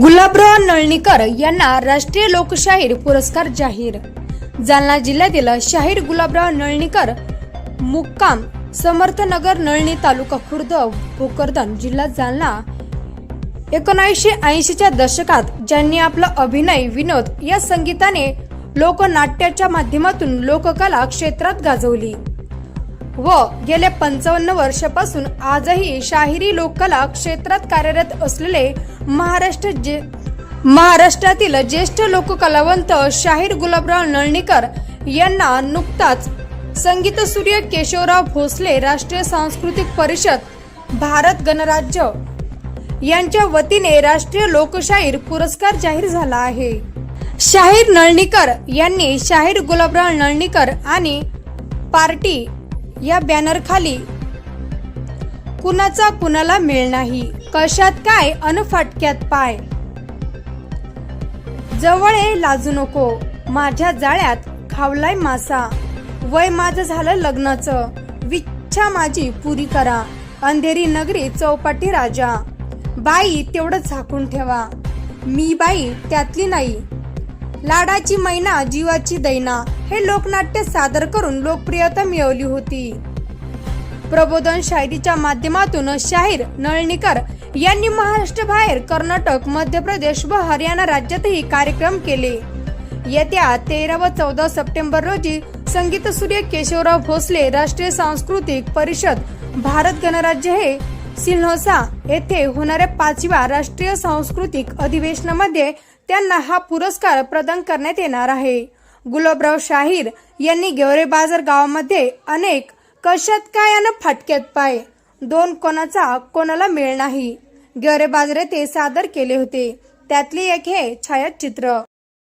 गुलाबराव नळणीकर यांना राष्ट्रीय लोकशाहीर पुरस्कार जाहीर. जालना जिल्ह्यातील शाहीर गुलाबराव नळणीकर मुक्काम समर्थनगर नळणी तालुका खुर्द भोकरदन जिल्हा जालना. एकोणीसशे ऐंशीच्या दशकात ज्यांनी आपला अभिनय विनोद या संगीताने लोकनाट्याच्या माध्यमातून लोककला क्षेत्रात गाजवली. व गेल्या पंचावन्न वर्षापासून आजही शाहिरी लोककला क्षेत्रात कार्यरत असलेले महाराष्ट्र जे महाराष्ट्रातील ज्येष्ठ लोककलावंत शाहीर गुलाबराव नळणीकर यांना नुकताच संगीत सूर्य केशवराव भोसले राष्ट्रीय सांस्कृतिक परिषद भारत गणराज्य यांच्या वतीने राष्ट्रीय लोकशाहीर पुरस्कार जाहीर झाला आहे. शाहीर नळणीकर यांनी शाहीर गुलाबराव नळणीकर आणि पार्टी या बॅनर खाली. कुणाचा कुणाला मेळ नाही. कशात काय अन फाटक्यात पाय. जवळ ये लाजू नको. माझ्या जाळ्यात खावलाय मासा. वय माझं झालं लग्नाचं. विच्छा माझी पुरी करा. अंधेरी नगरी चौपाटी राजा. बाई तेवढं झाकून ठेवा. मी बाई त्यातली नाही. लाडाची मैना जीवाची दैना हे लोकनाट्य सादर करून लोकप्रियता मिळवली होती. प्रबोधन शायरीच्या माध्यमातून शाहीर नळणीकर यांनी महाराष्ट्र बाहेर कर्नाटक मध्य प्रदेश व हरियाणा राज्यातही कार्यक्रम केले. येत्या तेरा व चौदा सप्टेंबर रोजी संगीत सूर्य केशवराव भोसले राष्ट्रीय सांस्कृतिक परिषद भारत गणराज्य हे सिल्होसा येथे होणाऱ्या पाचव्या राष्ट्रीय सांस्कृतिक अधिवेशनामध्ये त्यांना हा पुरस्कार प्रदान करण्यात येणार आहे. गुलाबराव शाहीर यांनी गेवरे बाजार गावामध्ये अनेक कशात काय आणि फाटक्यात पाय दोन कोणाचा कोणाला मेळ नाही. गेवरे बाजारे ते सादर केले होते. त्यातले एक हे छायाचित्र.